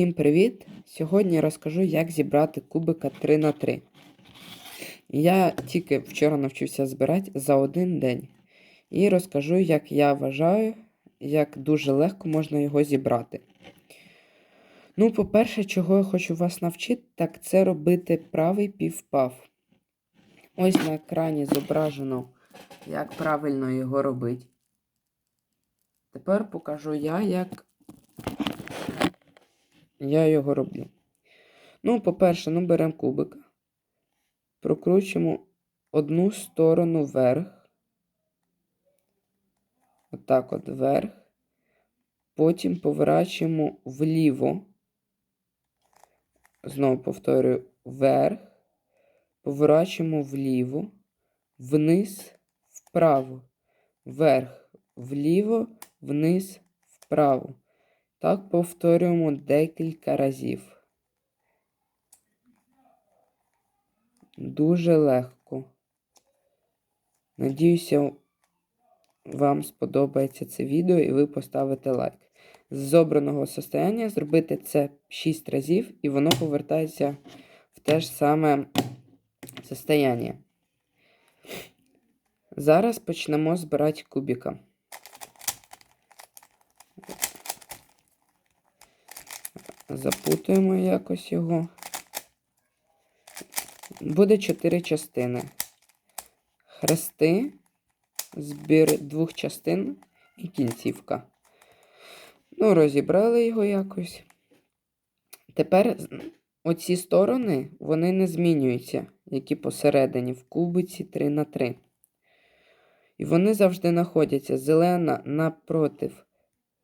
Всім привіт! Сьогодні розкажу, як зібрати кубика 3 на 3 Я тільки вчора навчився збирати за один день. І розкажу, як я вважаю, як дуже легко можна його зібрати. Ну, по-перше, чого я хочу вас навчити, так це робити правий півпав. Ось на екрані зображено, як правильно його робити. Тепер покажу я, як я його роблю. Ну, по-перше, ну, беремо кубика, прокручуємо одну сторону вверх. Отак от вверх. Потім поворачуємо вліво. Знову повторюю, вверх. Поворачуємо вліво, вниз, вправо, вверх, вліво, вниз, вправо. Так повторюємо декілька разів. Дуже легко. Надіюся, вам сподобається це відео і ви поставите лайк. З зобраного состояння зробити це 6 разів, і воно повертається в те ж саме состояння. Зараз почнемо збирати кубика. Запутуємо якось його. Буде чотири частини. Хрести, збір двох частин і кінцівка. Ну, розібрали його якось. Тепер оці сторони, вони не змінюються, які посередині в кубиці 3 на 3. І вони завжди знаходяться зелена напротив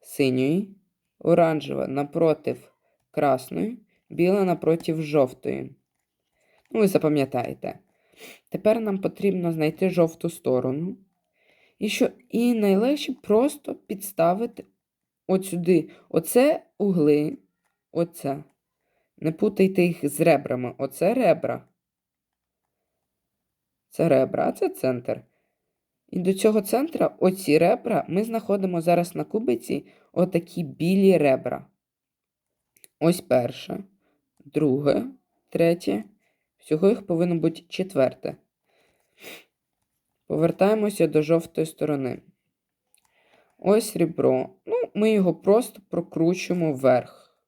синьої, оранжева напротив красної, біла напротив жовтої. Ну, ви запам'ятаєте. Тепер нам потрібно знайти жовту сторону. І що і найлегше просто підставити от сюди. Оце угли, оце. Не путайте їх з ребрами. Оце ребра. Це ребра, а це центр. І до цього центра, оці ребра, ми знаходимо зараз на кубиці отакі білі ребра. Ось перше, друге, третє. Всього їх повинно бути четверте. Повертаємося до жовтої сторони. Ось ребро. Ну, ми його просто прокручуємо вверх.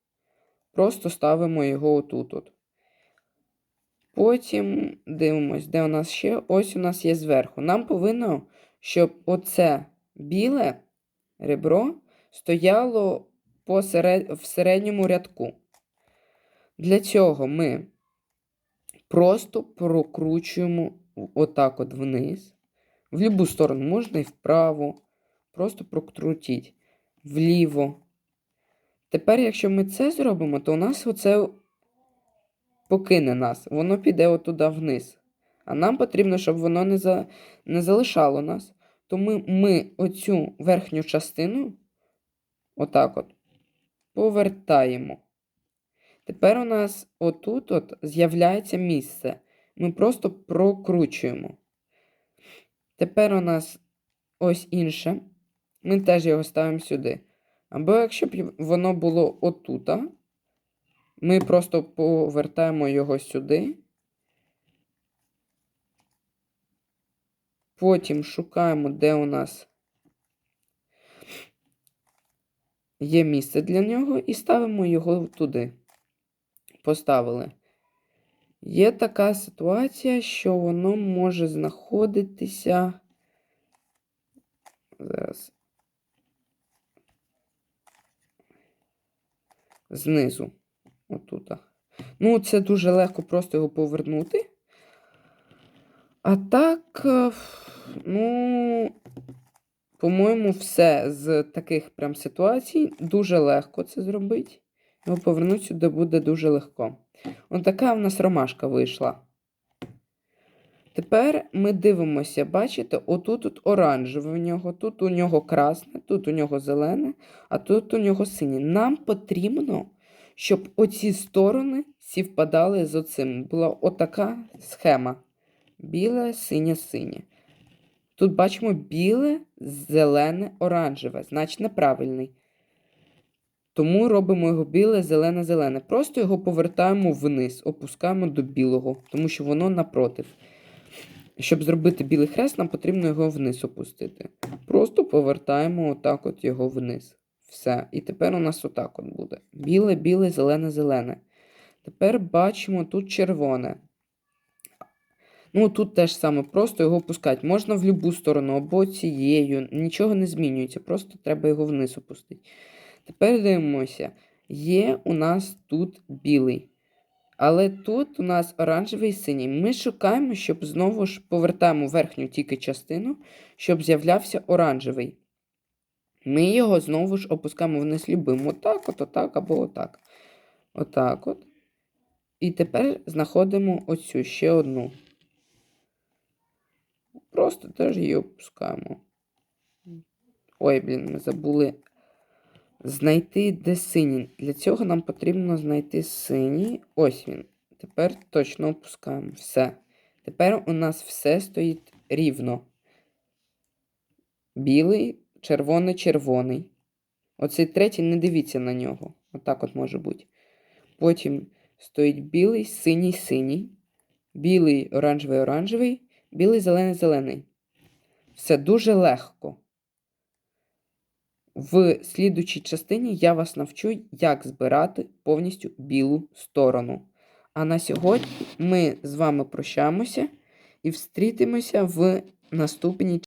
Просто ставимо його отут. -от. Потім дивимось, де у нас ще. Ось у нас є зверху. Нам повинно, щоб оце біле ребро стояло. В середньому рядку. Для цього ми просто прокручуємо отак от вниз. В будь-яку сторону можна і вправо. Просто прокрутіть вліво. Тепер, якщо ми це зробимо, то у нас оце покине нас. Воно піде отуда вниз. А нам потрібно, щоб воно не за... не залишало нас. Тому ми оцю верхню частину, отак от, повертаємо. Тепер у нас отут от з'являється місце. Ми просто прокручуємо. Тепер у нас ось інше. Ми теж його ставимо сюди. Або якщо б воно було отут, ми просто повертаємо його сюди. Потім шукаємо, де у нас є місце для нього, і ставимо його туди. Поставили. Є така ситуація, що воно може знаходитися. Зараз. Знизу. Отут. Ну, це дуже легко просто його повернути. А так, е, ну, по-моєму, все з таких прям ситуацій дуже легко це зробити. Його повернути сюди буде дуже легко. Ось така в нас ромашка вийшла. Тепер ми дивимося, бачите, отут тут оранжеве у нього, тут у нього красне, тут у нього зелене, а тут у нього синє. Нам потрібно, щоб оці сторони співпадали з оцим. Була отака схема. Біле, синє, синє. Тут бачимо біле, зелене, оранжеве, значить неправильний. Тому робимо його біле, зелене, зелене. Просто його повертаємо вниз, опускаємо до білого, тому що воно напротив. Щоб зробити білий хрест, нам потрібно його вниз опустити. Просто повертаємо отак от його вниз. Все. І тепер у нас отак от буде. Біле, біле, зелене, зелене. Тепер бачимо тут червоне. Ну, тут теж саме, просто його опускати. Можна в будь-яку сторону, або цією. Нічого не змінюється, просто треба його вниз опустити. Тепер дивимося. Є у нас тут білий. Але тут у нас оранжевий і синій. Ми шукаємо, щоб знову ж повертаємо верхню тільки частину, щоб з'являвся оранжевий. Ми його знову ж опускаємо вниз любим. Отак, от, отак або отак. Отак от. І тепер знаходимо оцю ще одну. Просто теж її опускаємо. Ой, блін, ми забули знайти, де синій. Для цього нам потрібно знайти синій. Ось він. Тепер точно опускаємо. Все. Тепер у нас все стоїть рівно. Білий, червоний, червоний. Оцей третій, не дивіться на нього. Отак от може бути. Потім стоїть білий, синій, синій. Білий, оранжевий, оранжевий. Білий, зелений, зелений. Все дуже легко. В слідучій частині я вас навчу, як збирати повністю білу сторону. А на сьогодні ми з вами прощаємося і встрітимося в наступній